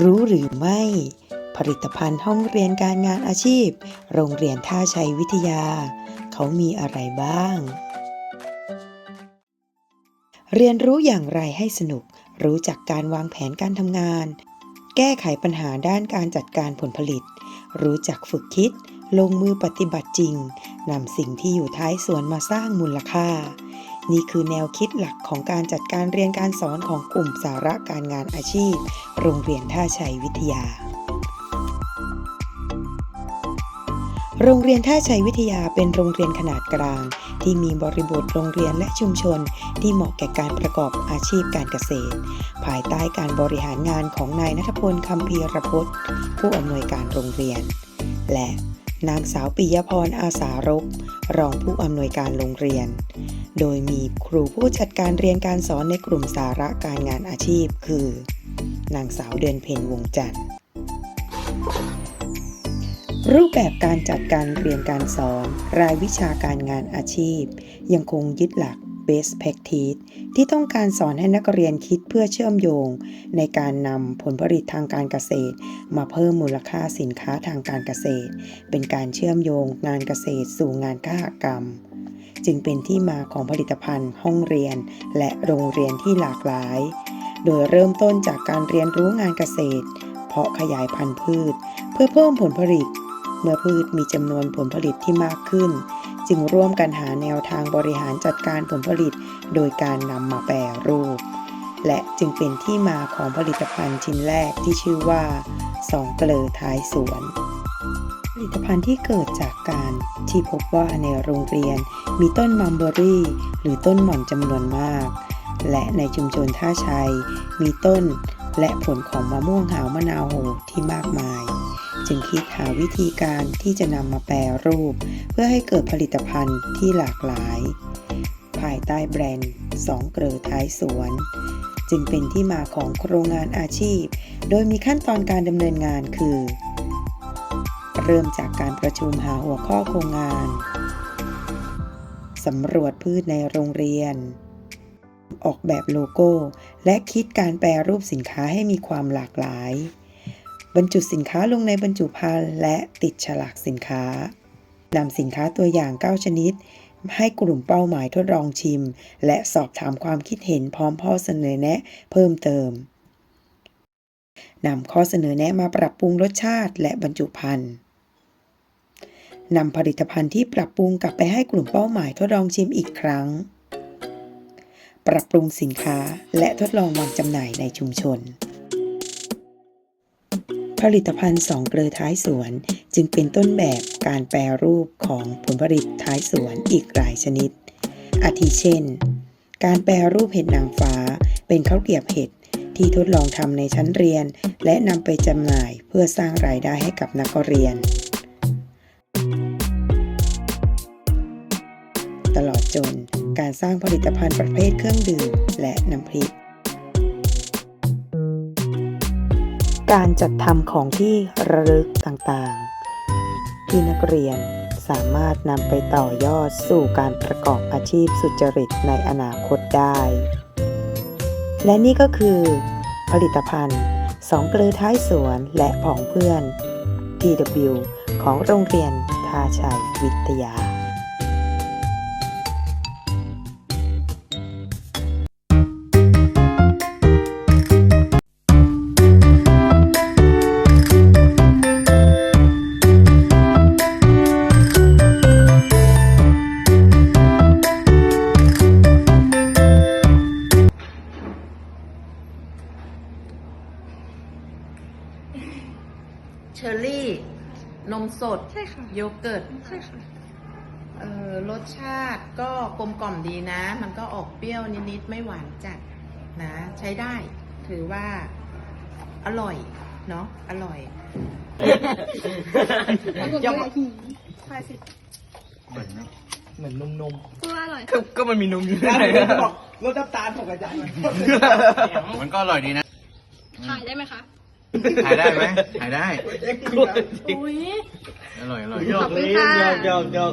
รู้หรือไม่ ผลิตภัณฑ์ห้องเรียนการงานอาชีพ โรงเรียนท่าชัยวิทยา เขามีอะไรบ้าง เรียนรู้อย่างไรให้สนุก รู้จักการวางแผนการทำงาน แก้ไขปัญหาด้านการจัดการผลผลิต รู้จักฝึกคิด ลงมือปฏิบัติจริง นำสิ่งที่อยู่ท้ายสวนมาสร้างมูลค่า นี่คือแนวคิดหลักของการจัดการเรียนการสอนของกลุ่มสาระการงานอาชีพ โรงเรียนท่าชัยวิทยา โรงเรียนท่าชัยวิทยาเป็นโรงเรียนขนาดกลาง ที่มีบริบทโรงเรียนและชุมชน ที่เหมาะแก่การประกอบอาชีพการเกษตร ภายใต้การบริหารงานของนายนัทพลคำพีรพจน์ผู้อำนวยการโรงเรียน และ นางสาวปิยพรอาสารก รองผู้อำนวยการโรงเรียน โดยมีครูผู้จัดการเรียนการสอนในกลุ่มสาระการงานอาชีพ คือ นางสาวเดือนเพ็ญวงจันทร์ รูปแบบการจัดการเรียนการสอน รายวิชาการงานอาชีพ ยังคงยึดหลัก Best Practice ที่ต้องการสอนให้นักเรียนคิดเพื่อเชื่อมโยง ในการนำผลผลิตทางการเกษตร มาเพิ่มมูลค่าสินค้าทางการเกษตร เป็นการเชื่อมโยงงานเกษตรสู่งานค้ากรรม จึงเป็นที่มาของผลิตภัณฑ์ ห้องเรียน และโรงเรียนที่หลากหลาย โดยเริ่มต้นจากการเรียนรู้งานเกษตร เพาะขยายพันธุ์พืช เพื่อเพิ่มผลผลิต เมื่อพืชมีจำนวนผลผลิตที่มากขึ้น จึงร่วมกันหาแนวทางบริหารจัดการผลผลิต โดยการนำมาแปรรูป และจึงเป็นที่มาของผลิตภัณฑ์ชิ้นแรกที่ชื่อว่าสองเกลอท้ายสวนผลิตภัณฑ์ที่เกิดจากการที่พบว่าในโรงเรียนมีต้นมัมเบอรี่ หรือต้นหม่อนจำนวนมาก และในชุมชนท่าชัย มีต้นและผลของมะม่วงหาวมะนาวโหที่มากมาย จึงคิดหาวิธีการที่จะนำมาแปรรูป เพื่อให้เกิดผลิตภัณฑ์ที่หลากหลาย ภายใต้แบรนด์สองเกลอท้ายสวน จึงเป็นที่มาของโครงงานอาชีพ โดยมีขั้นตอนการดำเนินงานคือ เริ่มจากการประชุมหาหัวข้อโครงงานสำรวจพืชในโรงเรียน ออกแบบโลโก้ และคิดการแปรรูปสินค้าให้มีความหลากหลาย บรรจุสินค้าลงในบรรจุภัณฑ์และติดฉลากสินค้านำสินค้าตัวอย่าง 9 ชนิด ให้กลุ่มเป้าหมายทดลองชิม และสอบถามความคิดเห็นพร้อมข้อเสนอแนะเพิ่มเติมนำข้อเสนอแนะมาปรับปรุงรสชาติและบรรจุภัณฑ์นำผลิตภัณฑ์ที่ปรับปรุงกลับไปให้กลุ่มเป้าหมายทดลองชิมอีกครั้ง ปรับปรุงสินค้าและทดลองวางจำหน่ายในชุมชน ผลิตภัณฑ์สองเกลือท้ายสวน จึงเป็นต้นแบบการแปรรูปของผลผลิตท้ายสวนอีกหลายชนิด อาทิเช่น การแปรรูปเห็ดนางฟ้าเป็นข้าวเกรียบเห็ดที่ทดลองทำในชั้นเรียน และนำไปจำหน่ายเพื่อสร้างรายได้ให้กับนักเรียน ตลอดจนการสร้างผลิตภัณฑ์ประเภทเครื่องดื่มและน้ำพริก การจัดทำของที่ระลึกต่างๆ ที่นักเรียนสามารถนำไปต่อยอดสู่การประกอบอาชีพสุจริตในอนาคตได้ และนี่ก็คือ ผลิตภัณฑ์สองเกลือท้ายสวนและผองเพื่อน TW ของโรงเรียนท่าชัยวิทยา เชอร์รี่ นมสด ใช่ค่ะ โยเกิร์ต ใช่ค่ะ เอ่อรสชาติก็กลมกล่อมดีนะ มันก็ออกเปรี้ยวนิดๆ ไม่หวานจัดนะ ใช้ได้ ถือว่าอร่อย เนาะ อร่อย ยก ใช่สิเหมือนนะเหมือนนมนมพูดว่าอร่อย ก็ก็มันมีนมอยู่ได้ในเลยบอกรสน้ำตาลของอาจารย์มันก็อร่อยดีนะ ขายได้ไหมคะ ถ่ายได้ไหมถ่ายได้อร่อยอร่อยยอบคุณค่ะ ยอกยอก